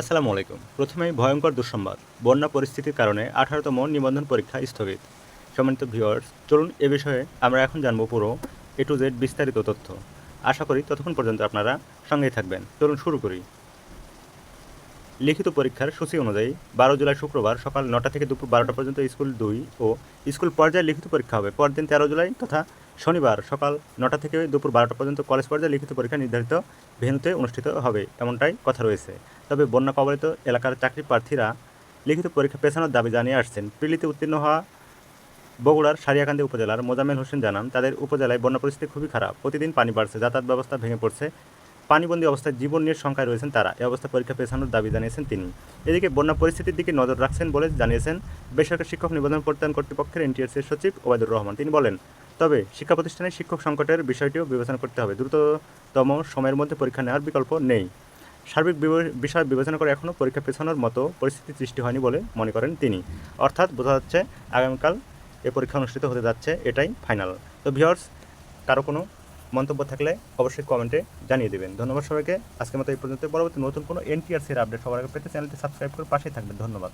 আসসালামু আলাইকুম। প্রথমেই ভয়ঙ্কর দুঃসংবাদ। বন্যা পরিস্থিতির কারণে আঠারোতম নিবন্ধন পরীক্ষা স্থগিত। সম্মানিত ভিউয়ার্স, চলুন এ বিষয়ে আমরা এখন জানব পুরো এ টু জেড বিস্তারিত তথ্য। আশা করি ততক্ষণ পর্যন্ত আপনারা সঙ্গেই থাকবেন। চলুন শুরু করি। লিখিত পরীক্ষার সূচি অনুযায়ী বারো জুলাই শুক্রবার সকাল নটা থেকে দুপুর বারোটা পর্যন্ত স্কুল দুই ও স্কুল পর্যায়ে লিখিত পরীক্ষা হবে। পরদিন তেরো জুলাই তথা শনিবার সকাল নটা থেকে দুপুর বারোটা পর্যন্ত কলেজ পর্যায়ে লিখিত পরীক্ষা নির্ধারিত ভেন্যুতে অনুষ্ঠিত হবে, এমনটাই কথা রয়েছে। তবে বন্যা কবলিত এলাকার চাকরি প্রার্থীরা লিখিত পরীক্ষা পেছানোর দাবি জানিয়ে আসছেন। প্রিলিতে উত্তীর্ণ হওয়া বগুড়ার সারিয়াকান্দি উপজেলার মোজামেল হোসেন জানান, তাদের উপজেলায় বন্যা পরিস্থিতি খুবই খারাপ। প্রতিদিন পানি বাড়ছে, যাতায়াত ব্যবস্থা ভেঙে পড়ছে পানিবন্দী অবস্থায় জীবন নিয়ে শঙ্কায় রয়েছেন তারা। এই অবস্থা পরীক্ষা পেছানোর দাবি জানিয়েছেন তিনি। এদিকে বন্যা পরিস্থিতির দিকে নজর রাখছেন বলে জানিয়েছেন বেসরকারি শিক্ষক নিবন্ধন প্রত্যয়ন কর্তৃপক্ষের এনটিএসের সচিব ওবায়দুর রহমান। তিনি বলেন, তবে শিক্ষা প্রতিষ্ঠানে শিক্ষক সংকটের বিষয়টিও বিবেচনা করতে হবে। দ্রুততম সময়ের মধ্যে পরীক্ষা নেওয়ার বিকল্প নেই। সার্বিক বিষয় বিবেচনা করে এখনও পরীক্ষা পেছানোর মতো পরিস্থিতি সৃষ্টি হয়নি বলে মনে করেন তিনি। অর্থাৎ বোঝা যাচ্ছে আগামীকাল এ পরীক্ষা অনুষ্ঠিত হতে যাচ্ছে, এটাই ফাইনাল। তো ভিওর্স কারও কোনো মন্তব্য থাকলে অবশ্যই কমেন্টে জানিয়ে দেবেন। ধন্যবাদ সবাইকে। আজকের মতো এই পর্যন্ত। পরবর্তী নতুন কোনো এনটিআরসির আপডেট সবার আগে পেতে চ্যানেলটি সাবস্ক্রাইব করে পাশেই থাকবেন। ধন্যবাদ।